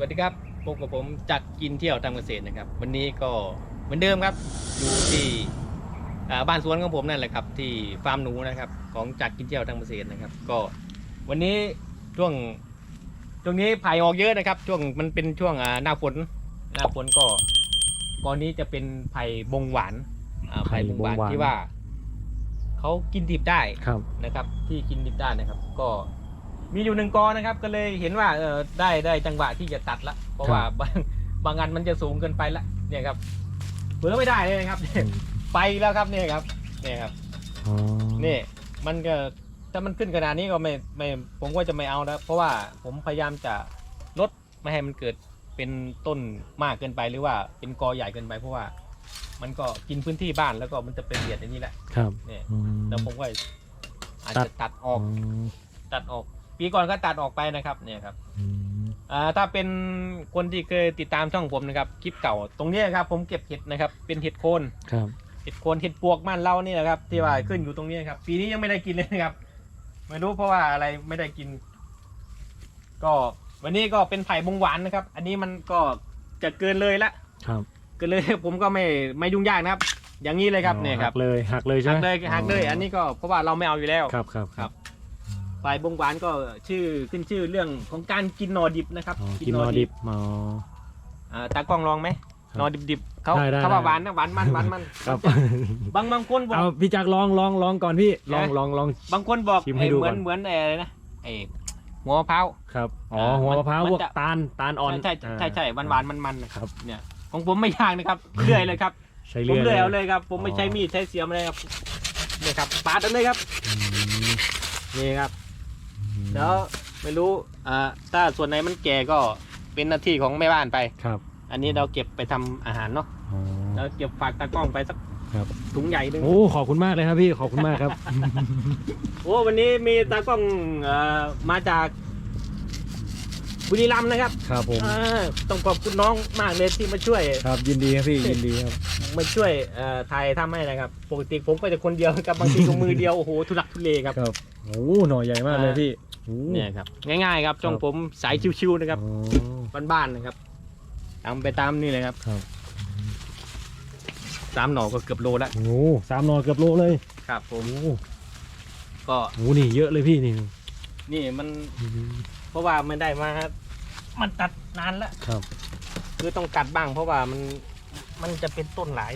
สวัสดีครับพบกับผมจักรกินเที่ยวทำเกษตรนะครับ วันนี้ก็เหมือนเดิมครับ อยู่ที่อ่าบ้านสวนของผมนั่นแหละครับ ที่ฟาร์มหนูนะครับ ของจักรกินเที่ยวทำเกษตรนะครับ ก็วันนี้ช่วงช่วงนี้ไผ่ออกเยอะนะครับ ช่วงมันเป็นช่วงอ่าหน้าฝนหน้าฝนก็ก่อนนี้จะเป็นไผ่บงหวานอ่าไผ่บงหวานไผ่บงหวานที่ว่าเขากินดิบได้ครับนะครับ ที่กินดิบได้นะครับ ก็ มีอยู่หนึ่งกอนะครับ ก็เลยเห็นว่าเออได้ได้จังหวะที่จะตัดละ เพราะว่าบางบางอันมันจะสูงเกินไปละ เนี่ยครับเผื่อไม่ได้เลยนะครับเนี่ยไปแล้วครับเนี่ยครับ เนี่ยครับอ๋อนี่มันก็ถ้ามันขึ้นขนาดนี้ก็ไม่ไม่ผมก็จะไม่เอาแล้วเพราะว่าผมพยายามจะลดไม่ให้มันเกิดเป็นต้นมากเกินไปหรือว่าเป็นกอใหญ่เกินไปเพราะว่า มันก็กินพื้นที่บ้านแล้วก็มันจะเป็นเบียดอย่างนี้แหละครับเนี่ยอืมแล้วผมก็อาจตัจะดตัดออก ตัดออก ปีก่อนก็ตัดออกไปนะครับเนี่ยครับอืมอ่าถ้าเป็นคนที่เคยติดตามช่องผมนะครับคลิปเก่าตรงเนี้ยครับผมเก็บเห็ดนะครับ เป็นเห็ดโคนครับเห็ดโคนเห็ดปวกบ้านเรานี่แหละครับ ที่ว่าขึ้นอยู่ตรงนี้ครับ ปีนี้ยังไม่ได้กินเลยนะครับ ไม่รู้เพราะว่าอะไรไม่ได้กิน ก็วันนี้ก็เป็นไผ่บงหวานนะครับ อันนี้มันก็จะเกินเลยละครับเกินเลยผมก็ไม่ไม่ยุ่งยากนะครับ อย่างนี้เลยครับอ๋อเนี่ยครับหักเลยหักเลยใช่หัไหกมเลยหักเลย อันนี้ก็เพราะว่าเราไม่เอาอยู่แล้วครับครับครับ ไผ่บงหวานก็ชื่อขึ้นชื่อเรื่องของการกินหนอดิบนะครับอ๋อกินนอดิบอ๋อ อ่าตากล้องลองไหมครับหนอดิบๆเขาได้ได้เขาว่าได้ หวานนะหวานมันหวานมันครับ บางบางคนบอก เอาพี่จักรลองลองลองก่อนพี่ลองนะลองลอง บางคนบอกชิมให้เอ้ยดูเหมือนก่อน เหมือนอะไรนะไอ้หัวมะพร้าว ครับ อ๋ออ่าหัวมะพร้าวมันพวกจะ ตาลตาลอ่อนใช่ใช่ใช่ใช่หวานหวานมันมันๆนะครับ เนี่ยของผมไม่ยากนะครับ เลื่อยเลยครับใช้ผมเลื่อยเลื่อยเอาเลยครับ ผมไม่อ๋อใช้มีดใช้เสียมอะไรครับเนี่ยครับปาดเอาเลยครับ อืมนี่ครับ แล้วไม่รู้อ่าถ้าส่วนไหนมันแก่ก็เป็นหน้าที่ของแม่บ้านไป ครับ อันนี้เราเก็บไปทำอาหารเนาะอ๋อ เราเก็บฝากตากล้องไปสักครับ ถุงใหญ่หนึงโอ้ขอบคุณมากเลยครับพี่ขอบคุณมากครับ โอ้วันนี้มีตากล้องเอ่อมาจากบุรีรัมย์นะครับครับผม อ่าต้องขอบคุณน้องมากเลยที่มาช่วย ครับยินดีครับพี่ยินดีครับ มาช่วยเอ่อถ่ายทำให้นะครับปกติผมก็จะคนเดียวกับบางทีก็มือเดียวโอ้โหทุลักทุเลครับ ครับโอ้หน่อใหญ่มากเลยพี่โอ้ เนี่ยครับ ง่ายๆครับช่องครับผมสายชิวๆนะครับอ๋อบ้านๆนะครับตามไปตามนี่เลยครับครับสามหน่อก็เกือบโลแล้วโอ้สามหนอเกือบโลเลยครับผมโอ้ก็โหนี่เยอะเลยพี่นี่นี่มัน เพราะว่ามันได้มามันตัดนานแล้วครับ คือต้องตัดบ้างเพราะว่ามันมันจะเป็นต้นหลาย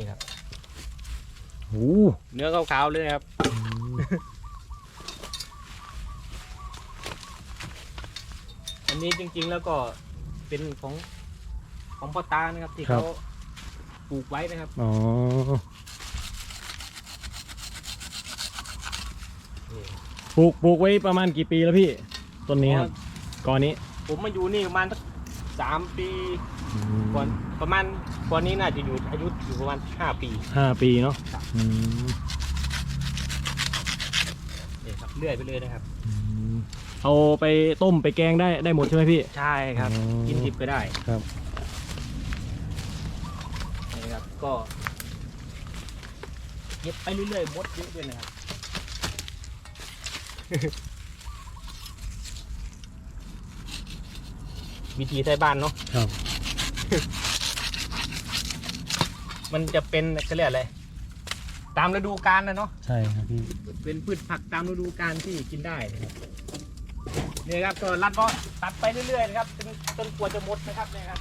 นี่ครับโอ้เนื้อขาวๆเลยนะครับ อันนี้จริงๆแล้วก็เป็นของของพ่อตานะครับ ที่เขาปลูกไว้นะครับ อ๋อนี่ปลูกปลูกไว้ประมาณกี่ปีแล้วพี่ต้นนี้ครับก่อนนี้ผมมาอยู่นี่ประมาณสัก สามปีก่อนประมาณก่อนนี้น่าจะอยู่อายุอยู่ประมาณห้าปีห้าปีเนาะครับอืมนี่ครับเลื่อยไปเลยนะครับอืมเอาไปต้มไปแกงได้ได้หมดใช่ไหมพี่ ใช่ครับ อ๋อ กินดิบก็ได้ครับนี่ครับ ก็เก็บไปเรื่อยๆมดเยอะด้วยนะครับ วิธีไทยบ้านเนาะครับ มันจะเป็นเขาเรียกอะไรตามฤดูกาลนะเนาะใช่ครับพี่เป็นพืชผักตามฤดูกาลที่กินได้นะครับนี่ครับก็รัดก็ตัดไปเรื่อยๆนะครับจนจนกว่าจะหมดนะครับเนี่ยครับ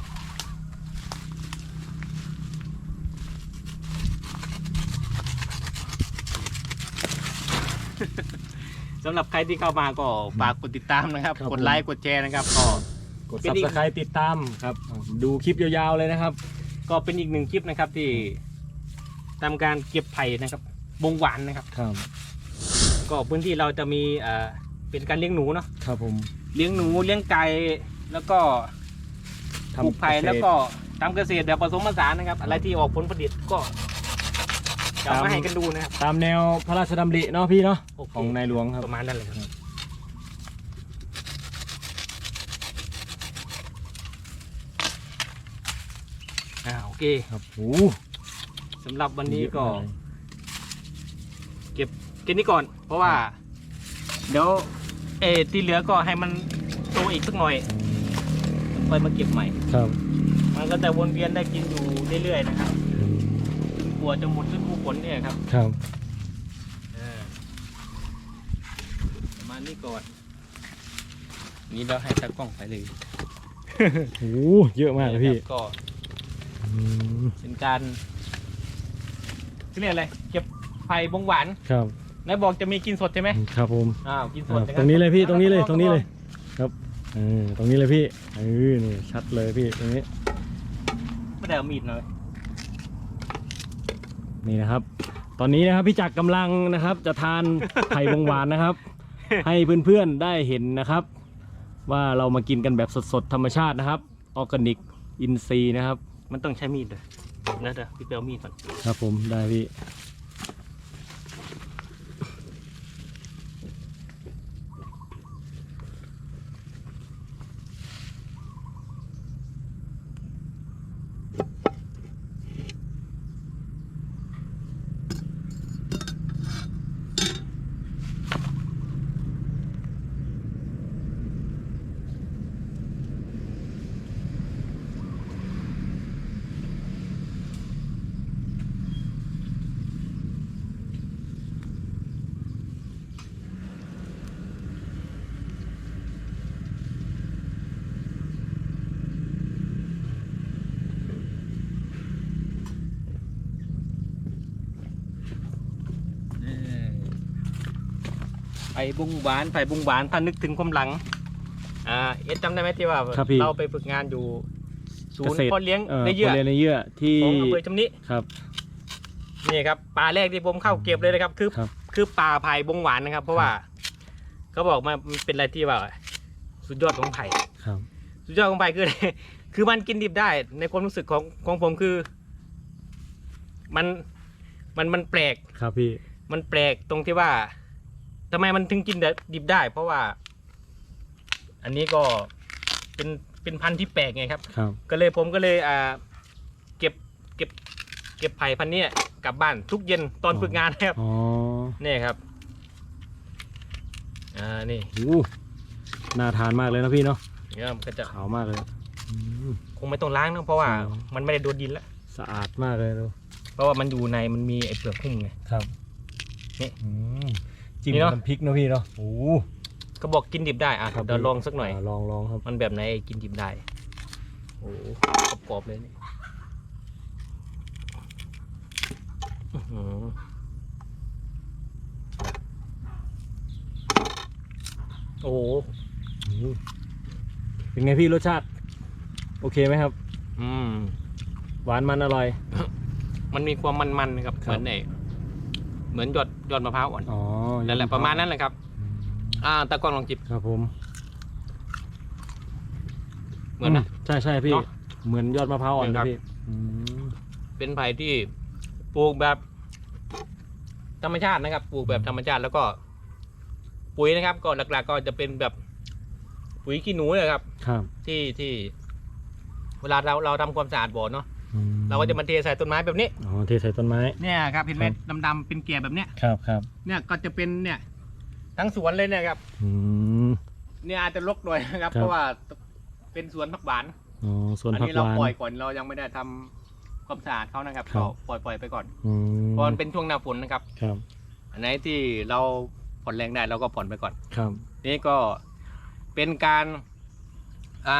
สำหรับใครที่เข้ามาก็ฝากกดติดตามนะครับ กดไลค์กดแชร์นะครับก็ กด เป็นซับอีกสไครต์ติดตามครับ ดูคลิปยาวๆเลยนะครับ ก็เป็นอีกหนึ่งคลิปนะครับที่ทำการเก็บไผ่นะครับบงหวานนะครับ ครับก็พื้นที่เราจะมีเอ่อเป็นการเลี้ยงหนูเนาะครับผมเลี้ยงหนูเลี้ยงไก่แล้วก็ปลูกไผ่เษตรแล้วก็ทำเกษตรแบบผสมผสานนะครับ อะไรที่ออกผลผลิตก็จะเอามาให้กันดูนะครับตามแนวพระราชดำริเนาะพี่เนาะโอเคของในหลวงครับ ประมาณนั้นเลยครับอ่าโอ เคครับโอ้สำหรับวันนี้ก็ เก็บกินนี้ก่อน เพราะว่า เดี๋ยวเออที่เหลือก็ให้มันโตอีกสักหน่อยค่อยมาเก็บใหม่ ครับ มันก็จะวนเวียนได้กินอยู่เรื่อยๆนะครับกลัวจะหมดฤดูฝนเนี่ยครับ ครับอ่าประมาณนี้ก่อน นี่เราให้ตากล้องไปเลยโอ้เยอะมากเลยพี่ก็อืม เป็นการเรียกอะไรเก็บไผ่บงหวานครับนายบอกจะมีกินสดใช่ไหมครับผมอ้าวกินสอ่าดตรงนี้เลยพี่ตรงนี้เลยตรงนี้เลยครับเออตรงนี้เลยพี่เออนี่ชัดเลยพี่ตรงนี้ไม่ได้เอามีดเลยนี่นะครับ ตอนนี้นะครับพี่จักรกำลังนะครับ จะทานไผ่บงหวานนะครับ ให้เพื่อนๆได้เห็นนะครับ ว่าเรามากินกันแบบสดๆธรรมชาตินะครับออร์แกนิกอินทรีย์นะครับ มันต้องใช้มีดเลยนะเดี๋ยวพี่เปเอามีดก่อนครับผมได้พี่ ไผ่บุงหวานไผ่บุงหวานถ้านึกถึงความหลังอ่าเอ็ดจำได้ไหมที่ว่าครับพี่ เราไปฝึกงานอยู่ศูนเกย์ษตรพ่อเลี้ยงเอ่อในเยื่อ คนเรียนในเยื่อที่ของอำเภอจำนี้ครับ นี่ครับปลาแรกที่ผมเข้าเก็บเลยนะครับ คือครับ คือปลาไผ่บงหวานนะครับ เพราะว่าเขาบอกมามันเป็นอะไรที่ว่าสุดยอดของไผ่ครับ สุดยอดของไผ่คือ คือมันกินดิบได้ ในความรู้สึกของของผมคือ มันมันมันแปลก ครับพี่ มันแปลกตรงที่ว่า ทำไมมันถึงกินดิบได้ เพราะว่า อันนี้ก็เป็นเป็นพันธุ์ที่แปลกไงครับ ครับ ก็เลยผมก็เลยอ่าเก็บเก็บ เก็บไผ่พันธุ์เนี้ยกลับบ้านทุกเย็นตอนฝึกงานนะครับอ๋อนี่ครับอ่านี่โอ้น่าทานมากเลยนะพี่เนาะเนี่ยมันก็จะขาวมากเลยอืม คงไม่ต้องล้างนะเพราะว่าอ๋อ มันไม่ได้โดนดินแล้วสะอาดมากเลยดูเพราะว่ามันอยู่ในมันมีไอ้เปลือกหุ้มไง ครับนี่ อืม จิ้มนี่เนอะ น้ำพริกเนาะพี่เนาะโอ้ก็บอกกินดิบได้อะครับ เดี๋ยวลองสักหน่อยาลองลองครับมันแบบไหนกินดิบได้ โอ้โหกรอบๆเลยนี่อื้อหือโอ้โหอืมเป็นไงพี่รสชาติ โอเคไหมครับ อืม หวานมันอร่อย มันมีความมันๆนะครับครัเหบมือนไอ้ เหมือนยอดยอดมะพร้าวอ่อนอ๋อนั่นแหละประมาณนั้นแหละครับอืมอ่าตะกล้องลองจิบครับผมเหมือนนะ ใช่ใช่พี่ เนอะเหมือนยอดมะพร้าวอ่อนเหมือนครันะบพี่อืมเป็นไผ่ที่ปลูกแบบ ธรรมชาตินะครับ ปลูกแบบธรรมชาติแล้วก็ ปุ๋ยนะครับ ก็หลัก ๆ ก็จะเป็นแบบปุ๋ยขี้หนูเลยครับ ครับ ที่ที่ เวลาเราเราทำความสะอาดบ่อเนาะอืม เราก็จะมาเทใส่ต้นไม้แบบนี้อ๋อเทใส่ต้นไม้ เนี่ยครับเห็นไหมครับดำๆเป็นเกลียแบบเนี้ยครับครับเนี่ยก็จะเป็นเนี่ยทั้งสวนเลยเนี่ยครับอืมเนี่ยอาจจะรกหน่อยนะครับครับเพราะว่าเป็นสวนผักหวานอ๋อส่วนอันผักนี้หเราวานปล่อยก่อนเรายังไม่ได้ทำความสะอาดเขานะครับครัก็บปล่อยปล่อยไปก่อนอืมเพราะมันเป็นช่วงหน้าฝนนะครับ ครับ อันไหนที่เราผ่อนแรงได้เราก็ผ่อนไปก่อนครับนี่ก็เป็นการอะ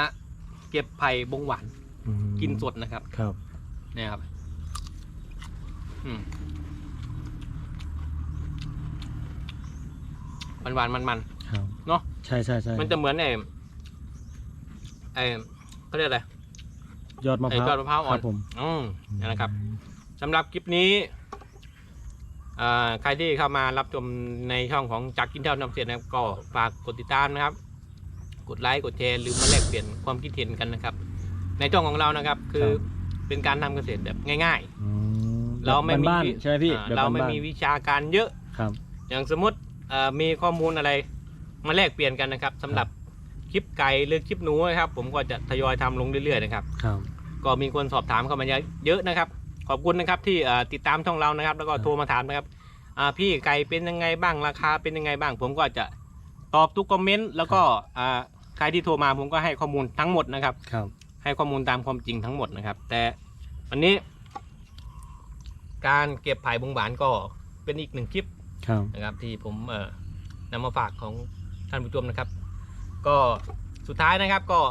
เก็บไผ่บงหวานอืมกินสดนะครับครับ เนี่ยครับ อืมมันหวานมันมันครับเนอะใช่ใช่ใช่มันจะเหมือนไอ้ไอ้เขาเรียกอะไรยอดมะพไอ้ร้าวยอดมะพร้าวอ่อนคบผมอืมนั่นนะครับสำหรับคลิปนี้อ่าใครที่เข้ามารับชมในช่องของจักรกินเท่านำเสียนะครับ ก็ฝากกดติดตามนะครับ กดไลค์กดแชร์หรือมาแลกเปลี่ยนความคิดเห็นกันนะครับ ในช่องของเรานะครับคือ เป็นการทำเกษตรแบบง่าย อืมๆ เราไม่มีบ้านวิๆใช่ไหมพี่อ่าแบบเราไม่บ้นๆมีวิชาการเยอะ ครับ อย่างสมมติเอ่อมีข้อมูลอะไรมาแลกเปลี่ยนกันนะครับสำหรับคลิปไก่หรือคลิปหนูนะครับ ผมก็จะทยอยทำลงเรื่อยๆนะครับ ครับ ก็มีคนสอบถามเข้ามาเยอะนะครับ ขอบคุณนะครับที่เอ่อติดตามช่องเรานะครับ แล้วก็ครับ โทรมาถามนะครับอ่าพี่ไก่เป็นยังไงบ้างราคาเป็นยังไงบ้าง ผมก็จะตอบทุกคอมเมนต์แล้วก็อ่าใครที่โทรมาผมก็ให้ข้อมูลทั้งหมดนะครับ ครับ ให้ข้อมูลตามความจริงทั้งหมดนะครับ แต่วันนี้ การเก็บไผ่บงหวานก็เป็นอีกหนึ่งคลิปครับนะครับ ที่ผมเอ่อนำมาฝากของท่านผู้ชมนะครับ ก็สุดท้ายนะครับก็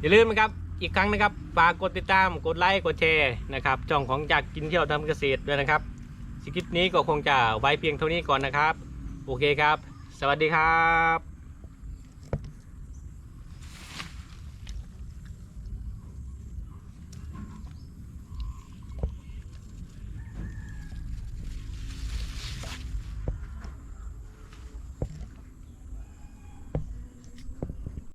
อย่าลืมนะครับ อีกครั้งนะครับฝากกดติดตามกดไลค์กดแชร์นะครับช่องของจากกินเที่ยวทำเกษตรด้วยนะครับสคลิปนี้ก็คงจะไว้เพียงเท่านี้ก่อนนะครับ โอเคครับ สวัสดีครับ